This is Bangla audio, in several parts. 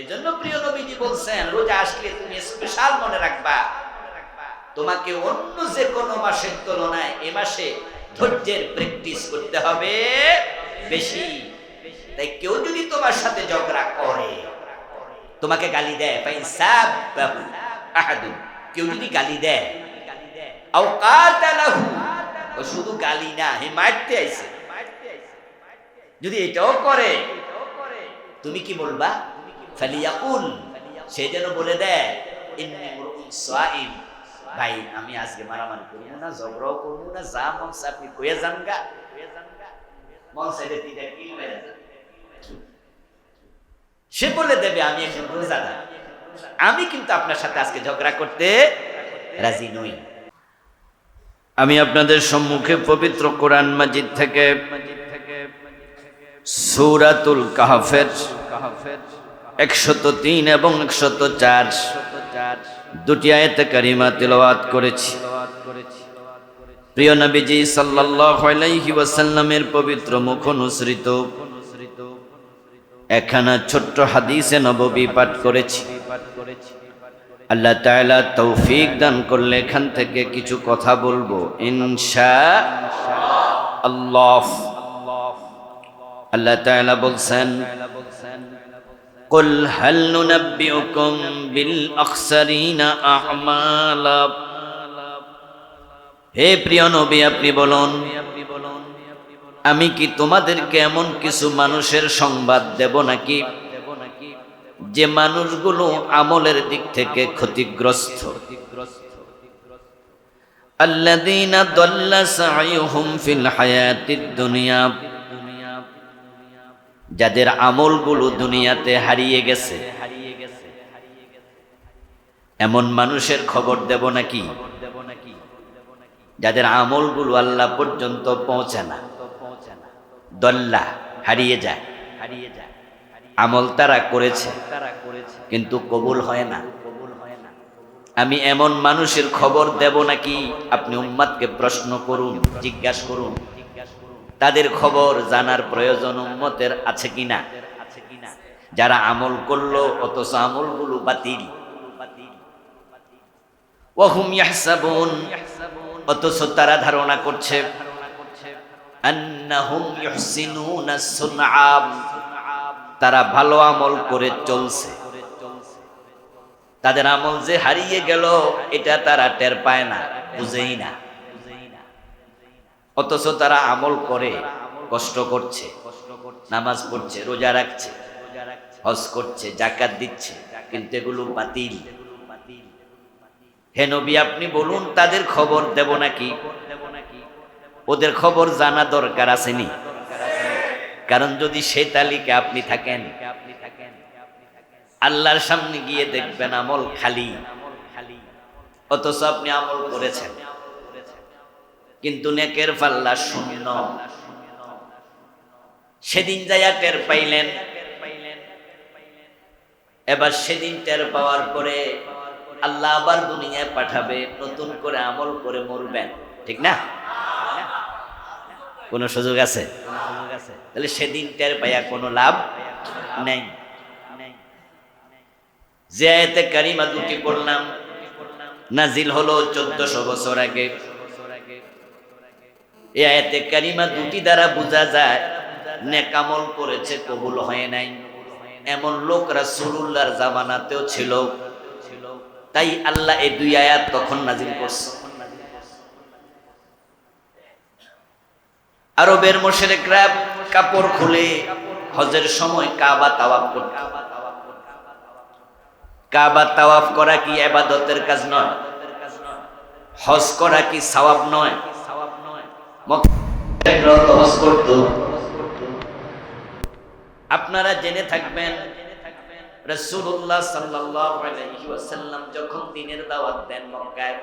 এজন্য প্রিয় নবীজি বলছেন, রোজা আসলে তুমি স্পেশাল মনে রাখবা। তোমাকে অন্য যে কোনো মাসের তুলনায় এ মাসে ধৈর্যের প্র্যাকটিস করতে হবে বেশি। তাই কেউ যদি তোমার সাথে ঝগড়া করে, তোমাকে গালি দেয় কেউ যদি গালি দেয় শুধু গালি না, হে মারতে আইছে। যদি এটাও করে, তুমি কি বলবা? ফালিয়াকুল, সে যেন বলে দেয় ভাই, আমি আজকে মারামারি করব না, ঝগড়াও করব না, যা মন আপনি কয়ে যান গা। মন চাইলে তিনটা কি মেরে সে বলে দেবে, আমি একজন রোজাদার। আমি কিন্তু আপনার সাথে আজকে ঝগড়া করতে রাজি নই। আমি আপনাদের সম্মুখে পবিত্র কোরআন মাজিদ থেকে সূরাতুল কাহফের একশত তিন এবং একশত চার। দুটি আয়াতে কারিমা তিলাওয়াত করেছি। প্রিয় নবীজি আলাইহি ওয়াসাল্লামের পবিত্র মুখ অনুসৃত। একখানা ছোট্ট হাদিসে নববী পাঠ করেছি। আল্লাহ তাআলা তৌফিক দান করলে এখান থেকে কিছু কথা বলব। ইনশা আল্লাহ। আল্লাহ তাআলা বলছেন قل هل ننبئكم بالأخسرين أعمالا হে প্রিয় নবী আপনি বলুন আমি কি তোমাদেরকে এমন কিছু মানুষের সংবাদ দেব নাকি যে মানুষগুলো আমলের দিক থেকে ক্ষতিগ্রস্ত আল্লাযীনা দাল্লা সাইয়ুহুম ফিল হায়াতিদ দুনিয়া যাদের আমলগুলো দুনিয়াতে হারিয়ে গেছে। এমন মানুষের খবর দেব নাকি? যাদের আমলগুলো আল্লাহ পর্যন্ত পৌঁছে না। দল্লা, হারিয়ে যায়। হারিয়ে যায় আমল তারা করেছে, কিন্তু কবুল হয় না। আমি এমন মানুষের খবর দেব নাকি? আপনি উম্মাদকে প্রশ্ন করুন, জিজ্ঞাসা করুন। তাদের খবর জানার প্রয়োজন উম্মতের আছে কিনা? যারা আমল করল, অথচ আমলগুলো বাতিল। অথচ তারা ধারণা করছে, আন্নাহুম ইহসিনুনা সুনআ তারা ভালো আমল করে চলছে। তাদের আমল যে হারিয়ে গেল, এটা তারা টের পায় না, বুঝেই না। অথচ তারা আমল করে, কষ্ট করছে, নামাজ পড়ছে, রোজা রাখছে, হজ করছে জাকাত দিচ্ছে, কিন্তু এগুলো বাতিল। হে নবী, আপনি বলুন, তাদের খবর দেব নাকি? ওদের খবর জানা দরকার আসেনি। কারণ যদি সে তালিকা আপনি থাকেন, আল্লাহর সামনে গিয়ে দেখবেন আমল খালি। অথচ আপনি আমল করেছেন। কিন্তু নেকের পাল্লা শূন্য সেদিন যাইয়া টের পাইলেন। এবার সেদিন টের পাওয়ার পরে আল্লাহ আবার দুনিয়ায় পাঠাবে, নতুন করে আমল করে মরবেন। ঠিক না? কোনো সুযোগ আছে? তাহলে সেদিন টের পাইয়া কোনো লাভ নেই। যে আয়াতে কারিমা দুটি পড়লাম, নাজিল হলো চোদ্দশো বছর আগে। এই আয়াতে কারিমা দুটি দ্বারা বোঝা যায়, নেকামল করেছে, কবুল হয় নাই। এমন লোক রাসূলুল্লাহর জামানাতেও ছিল। তাই আল্লাহ এই দুই আয়াত তখন নাজিল করছে। আরবের মোশেরেকরা কাপড় খুলে হজের সময় কাবা তাওয়াফ করত। কাবা তাওয়াফ করা কি আবাদতের কাজ নয়? হজ করা কি সওয়াব নয়? আপনারা জেনে থাকবেন আলাইহি ওয়াসাল্লাম যখন দিনের দাওয়াত দেন মক্কায়,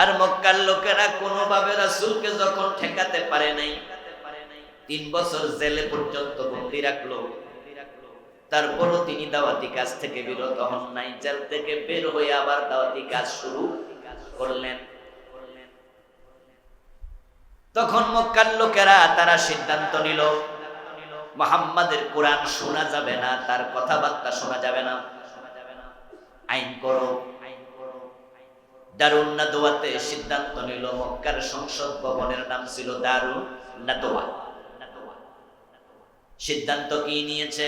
আর মক্কার লোকেরা কোনোভাবে যখন ঠেকাতে পারে নাই, তিন বছর জেলে পর্যন্ত বন্দি রাখল। তারপরও তিনি দাওয়াতি কাজ থেকে বিরত হন নাই, জেল থেকে বের হয়ে আবার দাওয়াতি কাজ শুরু করলেন। তখন মক্কার লোকেরা তারা সিদ্ধান্ত নিল, মোহাম্মদের কোরআন শোনা যাবে না, তার কথাবার্তা শোনা যাবে না। আইন করো। দারুণ নাদোয়াতে সিদ্ধান্ত নিল, মক্কার সংসদ ভবনের নাম ছিল দারুণ নাদোয়া সিদ্ধান্ত কি নিয়েছে?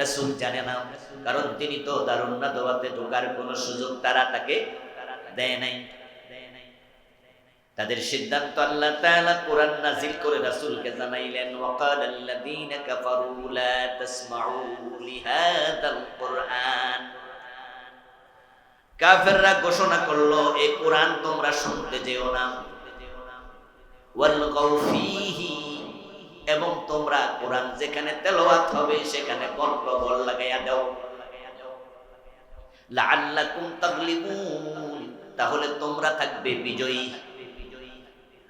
রাসূল জানে না, কারণ তিনি তো দারুণ নাদোয়াতে ঢোকার কোনো সুযোগ তারা তাকে দেয় নাই। তাদের সিদ্ধান্ত আল্লাহ তাআলা কোরআন নাজিল করে রাসূলকে জানাইলেন কাফারু লা তাসমাউ কাফেররা ঘোষণা করল এই কোরআন তোমরা শুনতে যেও না। ওয়ালগাউ ফীহি, এবং তোমরা কোরআন যেখানে তেলাওয়াত হবে, সেখানে গন্ডগোল লাগাইয়া দাও। লাআল্লাকুম তাগলিবুন, তাহলে তোমরা থাকবে বিজয়ী।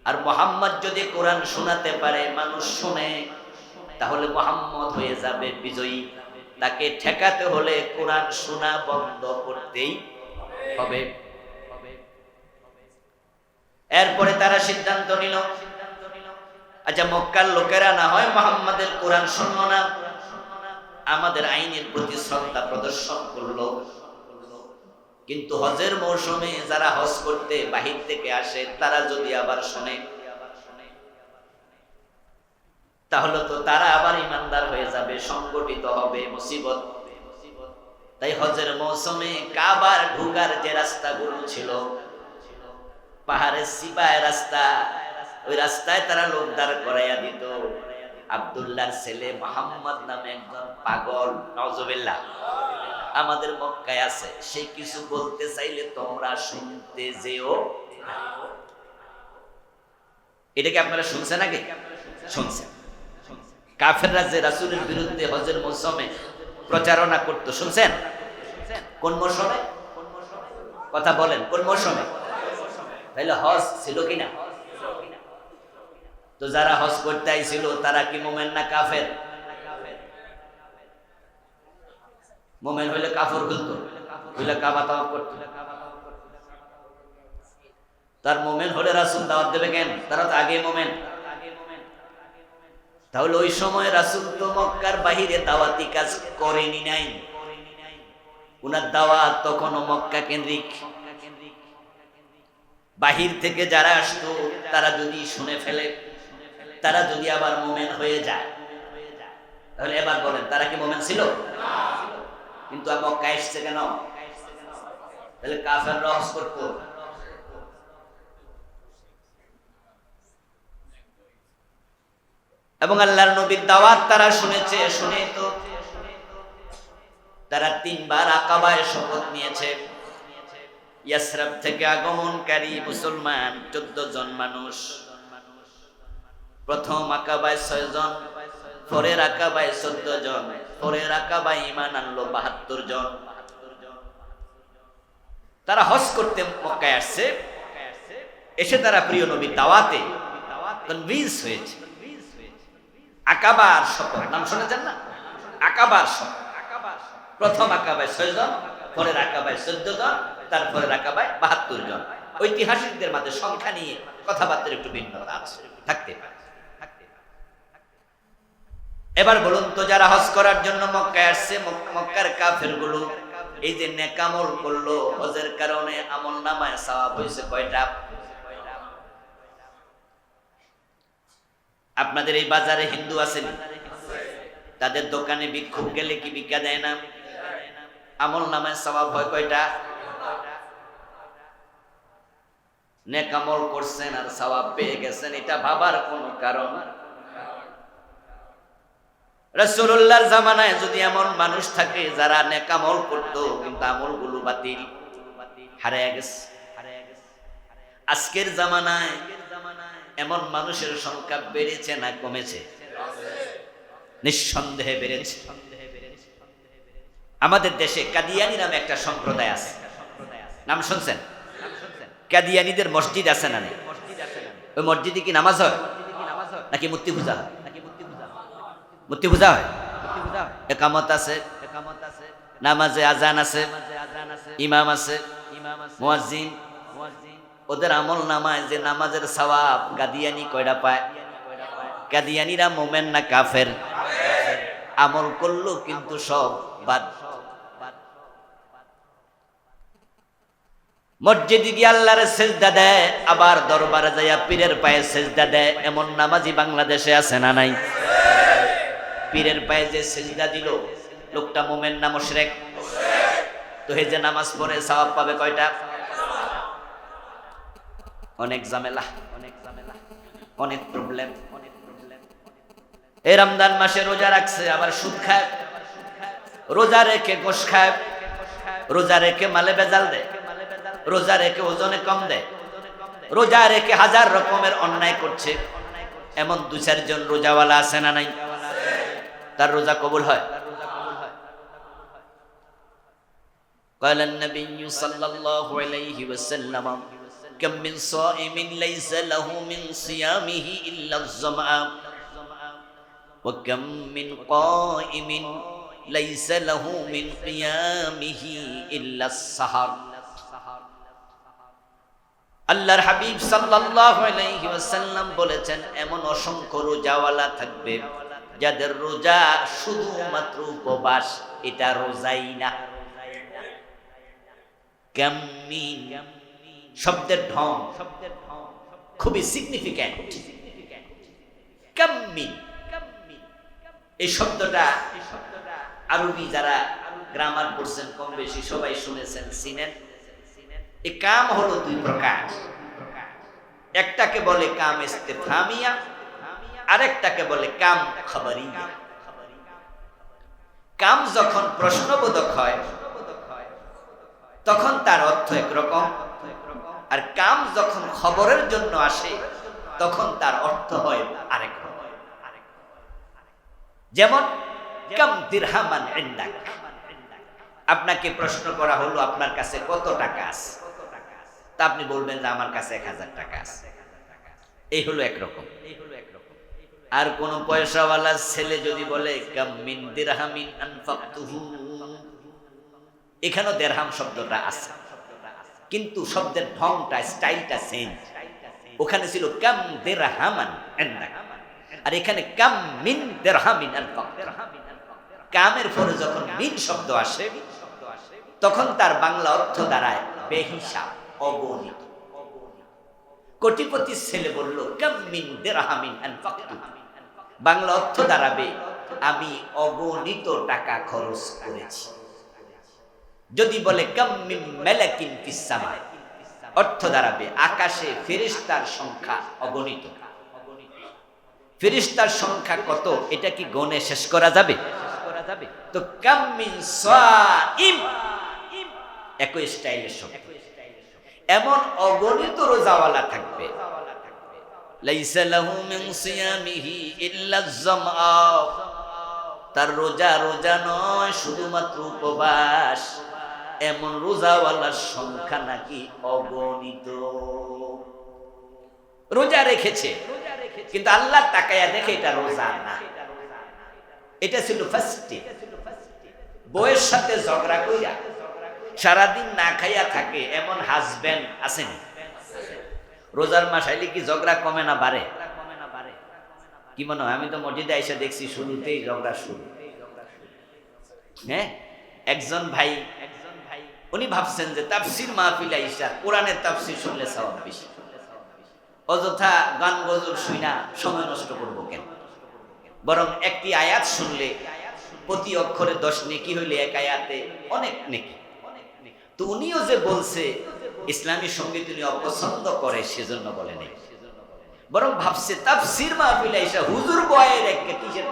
আর মোহাম্মদ যদি কোরআন শোনাতে পারে, মানুষ শুনে, তাহলে মোহাম্মদ হয়ে যাবে বিজয়ী। তাকে ঠেকাতে হলে কোরআন শোনা বন্ধ করতেই হবে। এরপরে তারা সিদ্ধান্ত নিল আচ্ছা মক্কার লোকেরা না হয় মোহাম্মদের কোরআন শুনলো না? আমাদের আইনের প্রতি শ্রদ্ধা প্রদর্শন করল। কিন্তু হজের মৌসুমে যারা হজ করতে বাহির থেকে আসে, তারা যদি আবার শোনে, তাহলে তো তারা আবার ইমানদার হয়ে যাবে, সংগঠিত হবে, মুসিবত। তাই হজের মৌসুমে কাবার ঢুকার যে রাস্তাগুলো ছিল, পাহাড়ের সিপায় রাস্তা, ওই রাস্তায় তারা লোক দাঁড় করাইয়া দিত। আবদুল্লাহর ছেলে মোহাম্মদ নামে একজন পাগল নজবিল্লাহ আমাদের মক্কায় আছে, সে কিছু বলতে চাইলে তোমরা শুনতে যেও। এটা কি আপনারা শুনছেন আগে শুনছেন। কাফেররা যে রাসূলের বিরুদ্ধে হজের মৌসুমে প্রচারণা করতো, শুনছেন? কোন মৌসুমে? কথা বলেন, কোন মৌসুমে? তাহলে হজ ছিল কিনা? তো যারা হজ করতে আইছিল, তারা কি মোমেন না কাফের? মোমেন হইলে কাফর খুলতো, হইলে কাবা তাওয়াব করতো। তার মোমেন হলে রাসুল দাওয়াত দেবে কেন? তারা তো আগে মোমেন। তাহলে ওই সময় রাসুল তো মক্কার বাহিরে দাওয়াতি কাজ করেনি নাই। উনার দাওয়াত তখনও মক্কা কেন্দ্রিক। বাহির থেকে যারা আসতো, তারা যদি শুনে ফেলে, তারা যদি আবার মোমেন হয়ে যায়, তাহলে এবার বলেন, তারা কি মোমেন ছিল? কিন্তু মক্কা এসছে কেন? তাহলে কাফের রহস করতো এবং আল্লাহর নবীর দাওয়াত তারা শুনেছে শুনে তো তারা তিনবার আকাবায় শপথ নিয়েছে। ইয়াসরাব থেকে আগমনকারী মুসলমান চোদ্দ জন মানুষ। প্রথম আকাবায় ছয় জন, পরের আকাবায় চোদ্দ জন। পরের আকাবায় ইমান আনলো বাহাত্তর জন। তারা হজ করতে মক্কায় আসছে। এসে তারা প্রিয় নবীর দাওয়াতে কনভিন্স হয়েছে। আকাবার শপথ নাম শুনেছেন না? আকাবার শপথ প্রথম আকাবায় ছয় জন, পরের আকাবায় চোদ্দ জন তারপরে আকাবায় বাহাত্তর জন। ঐতিহাসিকদের মাঝে সংখ্যা নিয়ে কথাবার্তার একটু ভিন্নতা আছে। থাকতে পারে। এবার বলুন তো, যারা হজ করার জন্য মক্কায় আসছে মক্কার কাফেরগুলো এই যে নেকামল করল, হজের কারণে আমল নামায় সওয়াব হয়েছে কয়টা? আপনাদের এই বাজারে হিন্দু আছেন তাদের দোকানে বিক্ষোভ গেলে কি ভিক্ষা দেয় না? আমল নামায় সওয়াব হয় কয়টা? নেকামল করছেন আর সওয়াব পেয়ে গেছেন, এটা ভাবার কোনো কারণ। রসুল্লাহর জামানায় যদি এমন মানুষ থাকে যারা নেকামল করতো, কিন্তু আমলগুলো বাতিল। হারিয়ে গেছে। আজকের জামানায় এমন মানুষের সংখ্যা বেড়েছে না কমেছে? নিঃসন্দেহে বেড়েছে। আমাদের দেশে কাদিয়ানি নামে একটা সম্প্রদায় আছে। নাম শুনছেন? কাদিয়ানিদের মসজিদ আছে না? ওই মসজিদে কি নামাজ হয়? নাকি মূর্তি পূজা হয়? মূর্তি পূজা হয়। একামত আছে। নামাজে আজান আছে। ইমাম আছে। মুয়াজ্জিন। ওদের আমল নামায় যে নামাজের সওয়াব গাদিয়ানি কয়টা পায়? কাদিয়ানিরা মোমেন না কাফের? আমল করল কিন্তু সব বাদ। মসজিদে গিয়ে আল্লাহর সেজদা দেয় আবার দরবারে যাইয়া পীরের পায়ে সেজদা দেয়। এমন নামাজি বাংলাদেশে আছে না নাই? পীরের পায়ে যে সেজদা দিল, লোকটা মোমেন না মুশরিক? তো হে যে নামাজ পড়ে সওয়াব পাবে কয়টা? অনেক ঝামেলা অনেক ঝামেলা, অনেক প্রবলেম এই রমজান মাসে রোজা রাখছে, আবার সুদ খায়। রোজা রেখে গোশ খায়। রোজা রেখে মালে বেজাল দেয়। রোজা রেখে ওজনে কম দেয়। রোজা রেখে হাজার রকমের অন্যায় করছে। এমন দু চারজন রোজাওয়ালা আছে না নাই? তার রোজা কবুল হয় قال النبي صلى الله عليه وسلم كم من صائم ليس له من صيامه إلا الظمأ وكم من قائم ليس له من قيامه إلا السهر আল্লাহর হাবিব সাল্লাল্লাহু আলাইহি ওয়াসাল্লাম বলেছেন এমন অসংখ্য রোজাওয়ালা থাকবে যাদের রোজা শুধুমাত্র উপবাস, এটা রোজাই না। কাম্মিন শব্দের ঢং শব্দের ঢং খুবই সিগনিফিক্যান্ট কাম্মিন এই শব্দটা আরবি যারা গ্রামার পড়ছেন কম বেশি সবাই শুনেছেন, চিনেন। এই কাম হলো দুই প্রকার। একটাকে বলে কাম ইস্তেফামিয়া আরেকটাকে বলে কাম খবরিয়া কাম যখন প্রশ্নবোধক হয়, তখন তার অর্থ একরকম। আর কাম যখন খবরের জন্য আসে, তখন তার অর্থ হয় আরেক যেমন, কাম দিরহামান আপনাকে প্রশ্ন করা হলো, আপনার কাছে কত টাকা আছে? তা আপনি বলবেন যে আমার কাছে এক হাজার টাকা আছে। এই হলো একরকম এই হলো একরকম। আর কোন পয়সাওয়ালা ছেলে যদি বলে কামিন দিরহামিন আনফাকতুহু। এখানেও দেড়হাম শব্দটা আছে। কিন্তু শব্দের ঢংটা, স্টাইলটা চেঞ্জ ওখানে ছিল, কাম দেরহামান আর এখানে, কাম মিন দেরহামিন কামের পরে যখন মিন শব্দ আসে, তখন তার বাংলা অর্থ দাঁড়ায় বেহিসাব, অগণিত। কোটিপতি ছেলে বলল, কাম মিন দেরহামিন বাংলা অর্থ দাঁড়াবে। আমি অগণিত টাকা খরচ করেছি। যদি বলে কাম্মিম মেলাকিন ফিসামায় অর্থ দাঁড়াবে। আকাশে ফেরিস্তার সংখ্যা অগণিত। ফেরিস্তার সংখ্যা কত? এটা কি গণে শেষ করা যাবে? তো কাম্মিন সাইম। একই স্টাইলের শব্দ এমন অগণিত রোজাওয়ালা থাকবে তার রোজা রোজা নয়, শুধুমাত্র উপবাস। এমন রোজাওয়ালার সংখ্যা নাকি অগণিত। রোজা রেখেছে, কিন্তু আল্লাহ তাকায়া দেখে এটা রোজা না। এটা ছিল ফার্স্টে সাথে ঝগড়া কইরা সারাদিন না খাইয়া থাকে এমন হাজবেন্ড আছেন রোজার মাস আইলে কি ঝগড়া কমে না বাড়ে? কি মনে হয়? আমি তো মসজিদে এসে দেখছি শুরুতেই ঝগড়া শুরু। হ্যাঁ? একজন ভাই, উনি ভাবছেন যে তাফসির মাহফিল আইসা কোরআনের তাফসির শুনলে সওয়াব বেশি। অযথা গান গজল শুইনা সময় নষ্ট করব কেন? বরং একটি আয়াত শুনলে প্রতি অক্ষরে দশ নেকি হইলে এক আয়াতে অনেক নেকি। তো উনিও যে বলছে ইসলামী সংগীত উনি অপছন্দ করে সেজন্য বলে নেই বরং ভাবছে তাফসির মাহফিল আইসা হুজুর বয়ের এক কিসের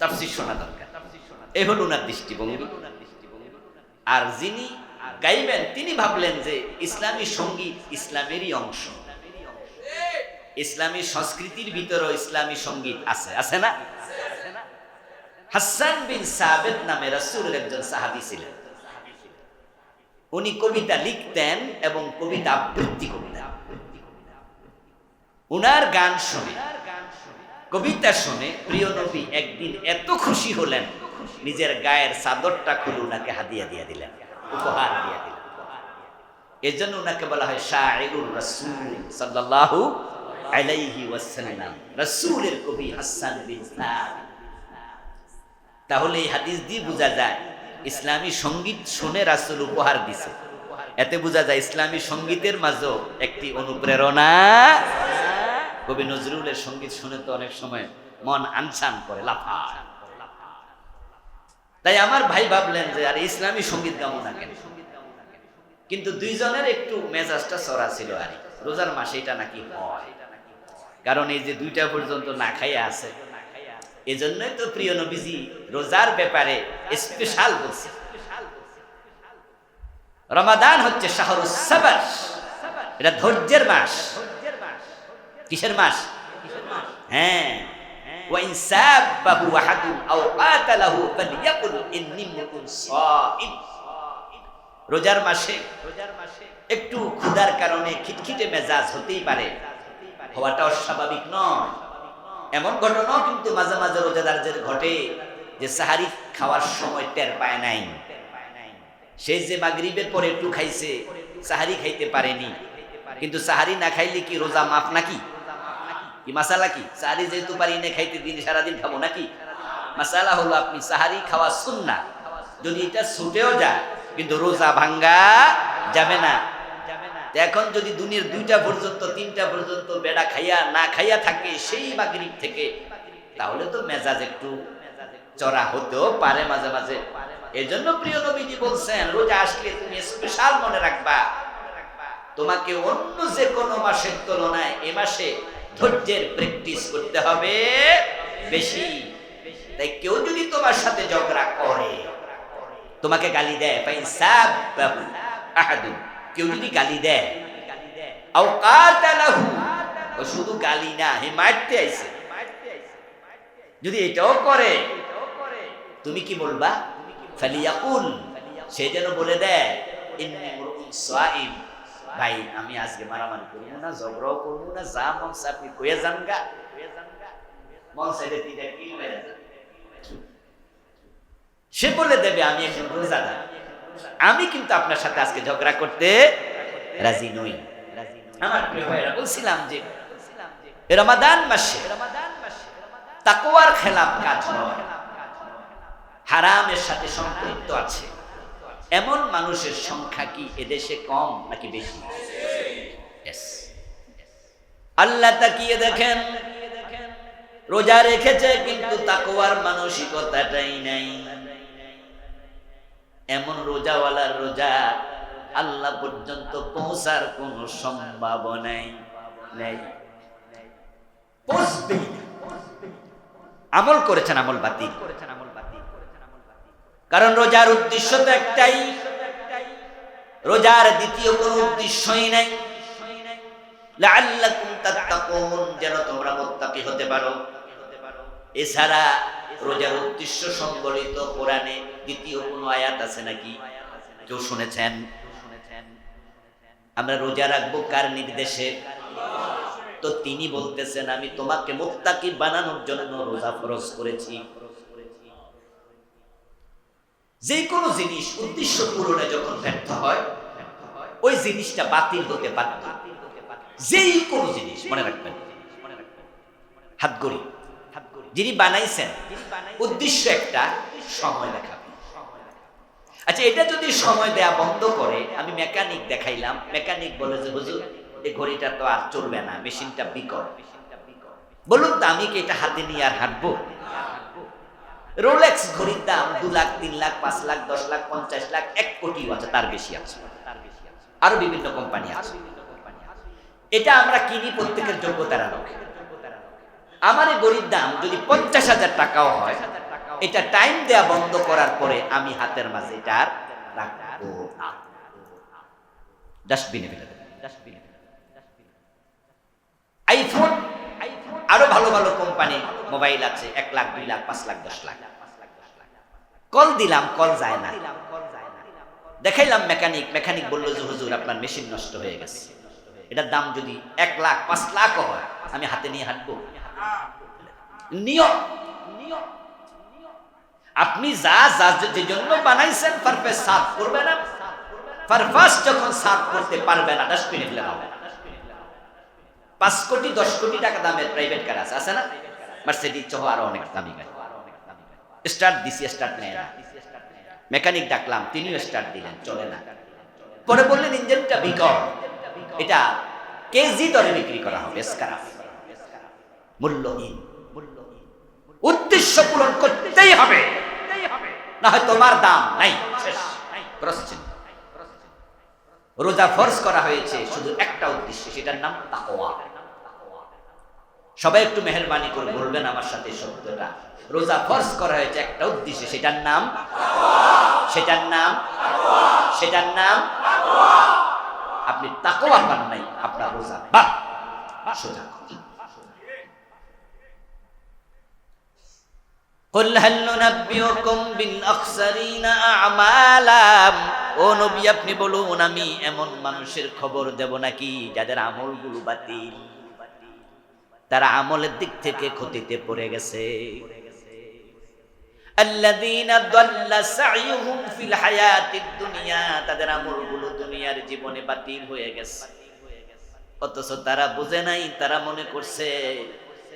তাফসির শোনা দরকার। এই হল উনার দৃষ্টিভঙ্গি। আর যিনি গাইবেন, তিনি ভাবলেন যে ইসলামী সংগীত ইসলামেরই অংশ। ইসলামী সংস্কৃতির ভিতরেও ইসলামী সংগীত আছে। আছে না? হাসান বিন সাবেদ নামে রাসূলের একজন সাহাবী ছিলেন। উনি কবিতা লিখতেন এবং কবিতা আবৃত্তি করতেন। উনার গান শুনে, কবিতা শুনে প্রিয় নবী একদিন এত খুশি হলেন, নিজের গায়ের চাদরটা খুলে উনাকে হাদিয়া দিয়ে দিলেন, উপহার দিয়ে দিলেন। এর জন্য উনাকে বলা হয় শাহরুর রাসূল সাল্লাল্লাহু আলাইহি ওয়াসাল্লাম, রাসূলের কবি হাসান বিন তাহলে এই হাদিস দিয়ে বোঝা যায় ইসলামী সংগীত শুনে রাসূল উপহার দিছে। এতে বোঝা যায় ইসলামী সঙ্গীতের মাঝেও একটি অনুপ্রেরণা। কবি নজরুলের সংগীত শুনে তো অনেক সময় মন আনসান করে, লাফায়। তাই আমার ভাই ভাবলেন যে, আর ইসলামী সংগীত গামো না কেন? কিন্তু দুইজনের একটু মেজাজটা চড়া ছিল আর রোজার মাসে এটা নাকি হয়। কারণ এই যে দুইটা পর্যন্ত না খাইয়া আছে এজন্যই তো প্রিয় নবীজি রোজার ব্যাপারে স্পেশাল বলছে। রমাদান হচ্ছে শাহরুসাবার এটা ধৈর্যের মাস। কিসের মাস? হ্যাঁ। রোজার মাসে একটু ক্ষুধার কারণে খিটখিটে মেজাজ হতেই পারে। হওয়াটা অস্বাভাবিক নয়। এমন ঘটনাও কিন্তু মাঝে মাঝে রোজাদারদের ঘটে, যে সাহারি খাওয়ার সময় টের পায় নাই। সে যে মাগরিবের পরে একটু খাইছে, সাহারি খাইতে পারেনি। কিন্তু সাহারি না খাইলে কি রোজা মাফ নাকি? কি মাসালা কি? সাহারি যেহেতু পারি না খাইতে দিন সারাদিন খাব নাকি? মাসালা হলো আপনি সাহারি খাওয়া সুন্না যদি এটা ছুটেও যায়, কিন্তু রোজা ভাঙ্গা যাবে না। এখন যদি দুনিয়ার দুইটা পর্যন্ত, তিনটা পর্যন্ত বেড়া খাইয়া না খাইয়া থাকে সেই মাগরিব থেকে, তাহলে তো মেজাজ একটু চড়া হতেও পারে মাঝে মাঝে। এজন্য প্রিয় নবীজি বলছেন, রোজা আসলে তুমি স্পেশাল মনে রাখবা। তোমাকে অন্য যে কোনো মাসের তুলনায় এ মাসে ধৈর্যের প্র্যাকটিস করতে হবে বেশি। তাই কেউ যদি তোমার সাথে ঝগড়া করে, তোমাকে গালি দেয় আহাদুন। কেউ যদি গালি দেয়। ও শুধু গালি না, হে মারতে আইছে। যদি এটাও করে, তুমি কি বলবা? ফালিয়াকুল, সে যেন বলে দেয় ভাই, আমি আজকে মারামারি করব না, ঝগড়াও করব না, যা মন চায় আপনি কয়ে যান। গা সে বলে দেবে, আমি একজন রোজাদার। আমি কিন্তু আপনার সাথে আজকে ঝগড়া করতে রাজি নই। আমার প্রিয় ভাইরা বলছিলাম যে রমাদান মাসে তাকওয়ার খেলাফ কাজ হারামের সাথে সম্পৃক্ত আছে। এমন মানুষের সংখ্যা কি এদেশে কম নাকি বেশি. আল্লাহ তাকিয়ে দেখেন। রোজা রেখেছে, কিন্তু তাকওয়ার মানসিকতাটাই নাই। এমন রোজাওয়ালার রোজা আল্লাহ পর্যন্ত পৌঁছার কোন সম্ভাবনাই নেই। আমল করেছেন আমল বাতিল করেছেন, আমল বাতিল। কারণ রোজার উদ্দেশ্য তো একটাই। রোজার দ্বিতীয় কোনো উদ্দেশ্যই নাই। যেন তোমরা মুত্তাকি হতে পারো। এছাড়া রোজার উদ্দেশ্য সংবলিত কোরআনে দ্বিতীয় কোনো আয়াত আছে নাকি? কেউ শুনেছেন? আমরা রোজা রাখব কার নির্দেশে? তো তিনি বলতেছেন, আমি তোমাকে মুত্তাকি বানানোর জন্য রোজা ফরজ করেছি। যে কোনো জিনিস উদ্দেশ্য পূরণে যখন ব্যর্থ হয়, ওই জিনিসটা বাতিল হতে বাধ্য যেই কোনো জিনিস, মনে রাখবেন। হাতগড়ি যিনি বানাইছেন, উদ্দেশ্য একটা, সময় দেখাবে আচ্ছা এটা যদি সময় দেয়া বন্ধ করে, আমি মেকানিক দেখাইলাম। মেকানিক বলে যে, হুজুর, এই ঘড়িটা তো আর চলবে না, মেশিনটা বিকল বলুন তো, আমি কি এটা হাতে নিয়ে আর হাঁটবো? রোলেক্স ঘড়ির দাম দু লাখ, তিন লাখ, পাঁচ লাখ, দশ লাখ, পঞ্চাশ লাখ, এক কোটিও আছে, তার বেশি আছে। আরও বিভিন্ন কোম্পানি আছে। এটা আমরা কিনি প্রত্যেকের যোগ্যতার আলোকে। আমার এই গরিব দাম যদি পঞ্চাশ হাজার টাকাও হয় এটা টাইম দেয়া বন্ধ করার পরে আমি হাতের মাঝে এটা রাখব না। ডাস্টবিনে ফেলে ডাস্টবিনে আইফোন আরও ভালো ভালো কোম্পানি মোবাইল আছে, এক লাখ, দুই লাখ, পাঁচ লাখ, দশ লাখ। কল দিলাম কল যায় না। দেখাইলাম মেকানিক মেকানিক বলল যে, হুজুর, আপনার মেশিন নষ্ট হয়ে গেছে। এটার দাম যদি এক লাখ, পাঁচ লাখ হয়, আমি হাতে নিয়ে হাঁটবো। নিয়ম নিয়ম। আপনি যা যা যে জন্য বানাইছেন পারফেক্ট সার্ভ করবে না। পারফাস যখন সার্ভ করতে পারবে না ডাস্টবিনে ফেলে হবে পাঁচ কোটি, দশ কোটি টাকা দামের প্রাইভেট কার আছে আছে না? মার্সিডিজ সহ আরও অনেক দামি গাড়ি। স্টার্ট দিছি স্টার্ট নেয় না। মেকানিক ডাকলাম, তিনিও স্টার্ট দিলেন, চলে না। পরে বললেন ইঞ্জিনটা বিকল এটা কেজি দরে বিক্রি করা হবে স্কারাফ মূল্যহীন উদ্দেশ্য পূরণ করতেই হবে। রোজা ফরজ করা হয়েছে, শুধু একটা উদ্দেশ্যে, সেটার নাম তাকওয়া। সবাই একটু মেহরবানি করে বলবেন আমার সাথে শব্দটা। রোজা ফরজ করা হয়েছে একটা উদ্দেশ্যে, সেটার নাম সেটার নাম সেটার নাম আপনি তাকওয়া পান নাই, আপনার রোজা বাহ সোজা কথা। قل هل ننبئكم بالأخسرين أعمالا ও নবী আপনি বলুন আমি এমন মানুষের খবর দেব নাকি যাদের আমলগুলো বাতিল তারা আমলের দিক থেকে ক্ষতিতে পড়ে গেছে الذين ضل سعيهم في الحياة الدنيا তাদের আমলগুলো দুনিয়ার জীবনে বাতিল হয়ে গেছে অথচ তারা বুঝে নাই তারা মনে করছে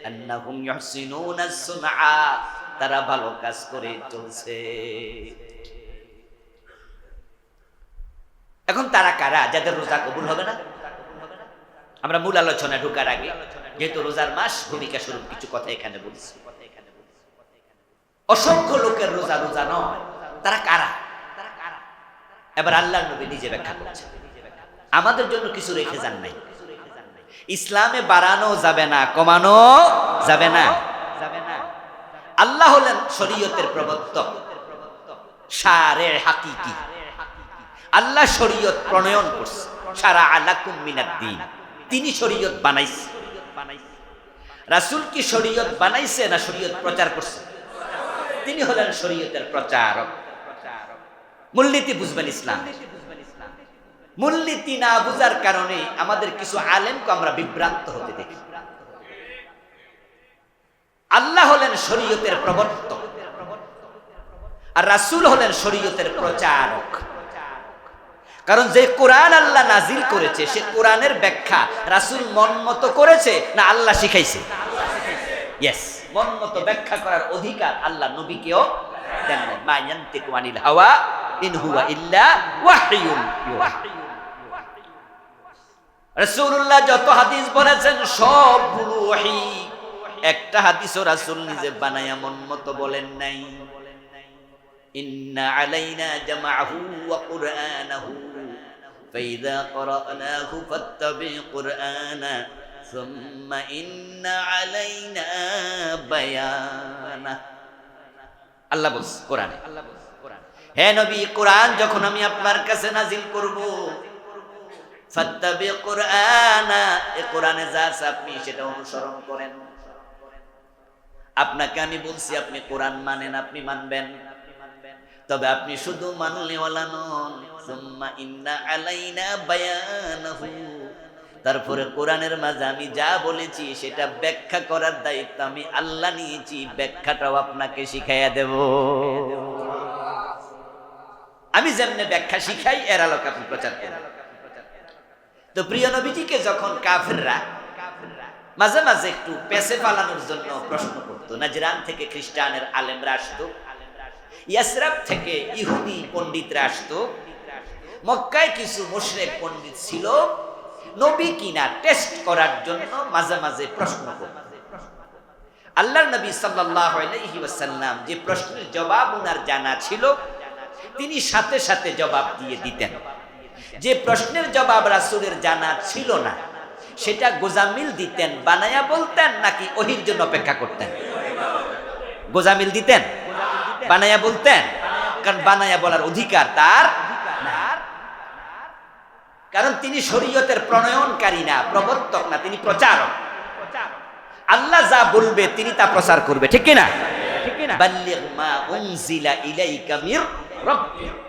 আন্নাহুম ইহসিনুনা সুনআ তারা ভালো কাজ করে চলছে। এখন তারা কারা? যাদের রোজা কবুল হবে না? আমরা মূল আলোচনা ঢোকার আগে, যেহেতু রোজার মাস, ভূমিকা স্বরূপ কিছু কথা এখানে বলছি। অসংখ্য লোকের রোজা রোজা নয়। তারা কারা? এবার আল্লাহ নবী নিজে ব্যাখ্যা করছেন আমাদের জন্য কিছু রেখে যান নাই। ইসলামে বাড়ানো যাবে না, কমানো যাবে না। আল্লাহ হলেন শরীয়তের প্রবর্তক সারে হাকিকি। আল্লাহ শরীয়ত প্রণয়ন করছে। সারা আলাকুম মিনাদ্দিন তিনি শরীয়ত বানাইছে। রাসূল কি শরীয়ত বানাইছে না শরীয়ত প্রচার করছে? তিনি হলেন শরীয়তের প্রচারক। মূলনীতি বুঝবেন ইসলাম। মূলনীতি না বুঝার কারণে আমাদের কিছু আলেমকে আমরা বিভ্রান্ত হতে দেখি। আল্লাহ হলেন শরীয়তের প্রবর্তক। আর রাসূল হলেন শরীয়তের প্রচারক। কারণ যে কোরআন আল্লাহ নাজিল করেছে, সে কোরআনের ব্যাখ্যা রাসূল মন মতো করেছে না আল্লাহ শিখাইছে? ইয়েস মন মতো ব্যাখ্যা করার অধিকার আল্লাহ নবীকেও যত হাদিস বলেছেন, সবগুলো ওহী একটা হাদিসও রাসূল নিজে বানায়া মন মতো বলেন নাই ইন্না আলাইনা জামাআহু ওয়া কুরআনাহু فإذا قرأناه فاتبع قرآنا ثم إن علينا بيانه আল্লাহ বলছে কোরআনে হে নবী কোরআন যখন আমি আপনার কাছে নাজিল করব ফাত্তাবি কোরআনা এ কোরআনে যা আছে আপনি সেটা অনুসরণ করেন আপনাকে আমি বলছি, আপনি কোরআন মানেন, আপনি মানবেন। তবে আপনি শুধু মানলেওয়ালা নন। সুম্মা ইন্না আলাইনা বায়ানাহু। তারপরে কোরআনের মাঝে আমি যা বলেছি, সেটা ব্যাখ্যা করার দায়িত্ব আমি আল্লাহ নিয়েছি। ব্যাখ্যাটাও আপনাকে শিখাইয়া দেব। আমি যেমনে ব্যাখ্যা শিখাই, এর আলোকে আপনি প্রচার করেন। তো প্রিয় নবীজিকে যখন কাফেররা মাঝে মাঝে একটু পেছে পালানোর জন্য প্রশ্ন করতো। নাজরান থেকে খ্রিস্টানের আলেমরা আসতো। ইয়াসরাব থেকে ইহুদি পণ্ডিতরা আসতো। মক্কায় কিছু মুশরেক পণ্ডিত ছিল। নবী কিনা টেস্ট করার জন্য মাঝে মাঝে প্রশ্ন করত। আল্লাহর নবী সাল্লাল্লাহু আলাইহি ওয়াসাল্লাম যে প্রশ্নের জবাব ওনার জানা ছিল, তিনি সাথে সাথে জবাব দিয়ে দিতেন। যে প্রশ্নের জবাব রাসূলের জানা ছিল না সেটা গোজামিল দিতেন বানায়া বলতেন নাকি ওহির জন্য অপেক্ষা করতেন? গোজামিল দিতেন? বানায়া বলতেন? কারণ বানায়া বলার অধিকার তার কারণ তিনি শরীয়তের প্রণয়নকারী না প্রবর্তক না তিনি প্রচারক। আল্লাহ যা বলবে তিনি তা প্রচার করবে ঠিক কিনা? বাল্লিগ মা উনজিলা ইলাইকা মির রাব্বিক।